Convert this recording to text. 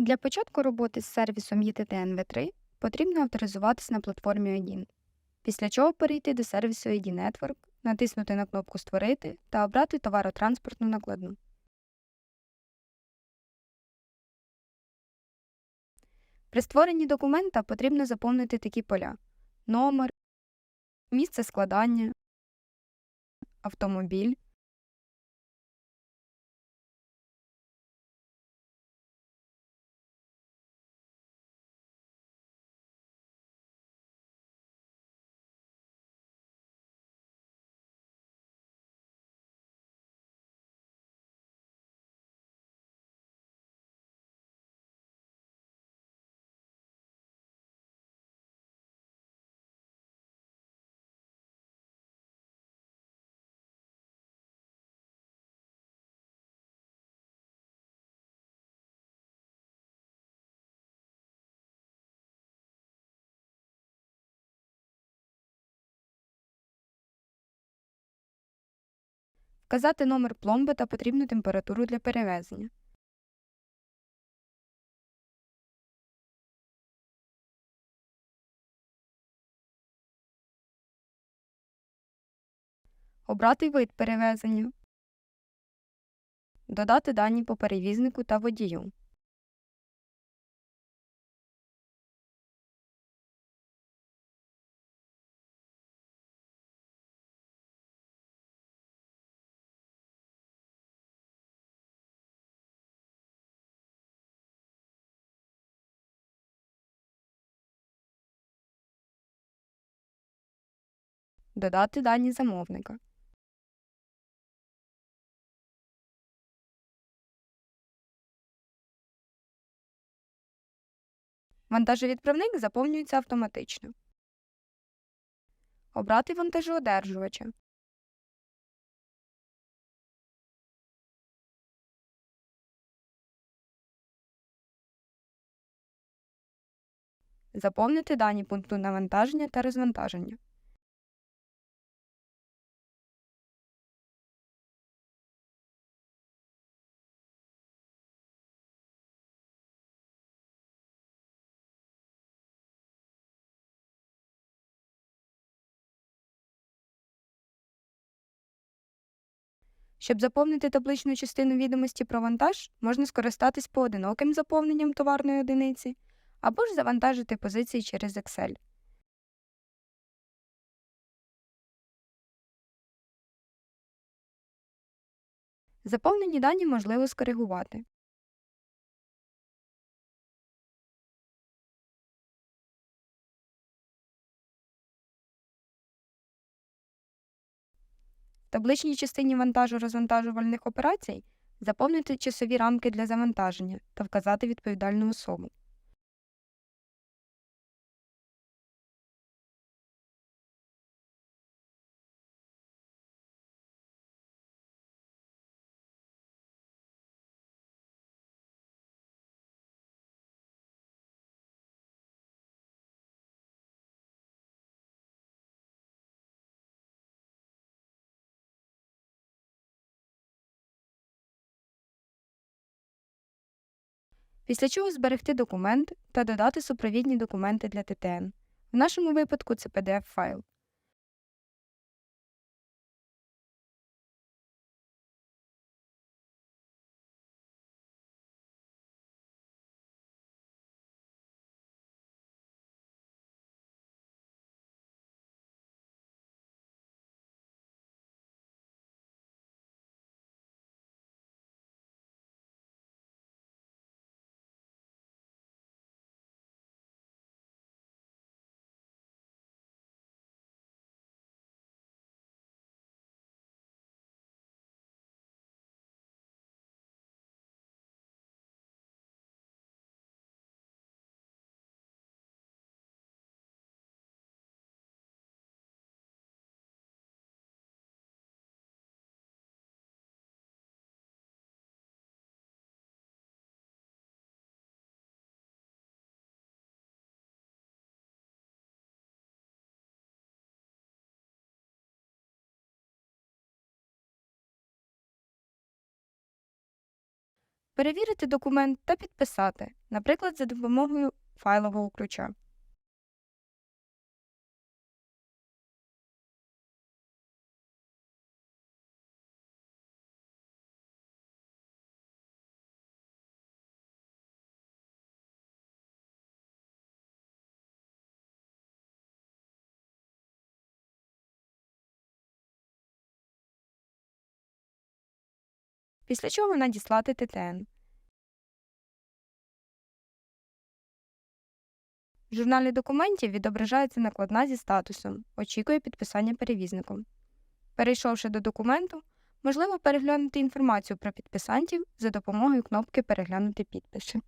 Для початку роботи з сервісом ETTN V3 потрібно авторизуватись на платформі один, після чого перейти до сервісу ID Network, натиснути на кнопку Створити та обрати товаротранспортну накладну. При створенні документа потрібно заповнити такі поля: номер, місце складання, автомобіль, вказати номер пломби та потрібну температуру для перевезення. Обрати вид перевезення. Додати дані по перевізнику та водію. Додати дані замовника. Вантажовідправник заповнюється автоматично. Обрати вантажоодержувача. Заповнити дані пункту навантаження та розвантаження. Щоб заповнити табличну частину відомості про вантаж, можна скористатись поодиноким заповненням товарної одиниці або ж завантажити позиції через Excel. Заповнені дані можливо скоригувати. Табличній частині вантажу розвантажувальних операцій заповнити часові рамки для завантаження та вказати відповідальну особу. Після чого зберегти документ та додати супровідні документи для ТТН. В нашому випадку це PDF-файл. Перевірити документ та підписати, наприклад, за допомогою файлового ключа. Після чого надіслати ТТН. В журналі документів відображається накладна зі статусом Очікує підписання перевізником. Перейшовши до документу, можливо переглянути інформацію про підписантів за допомогою кнопки Переглянути підписи.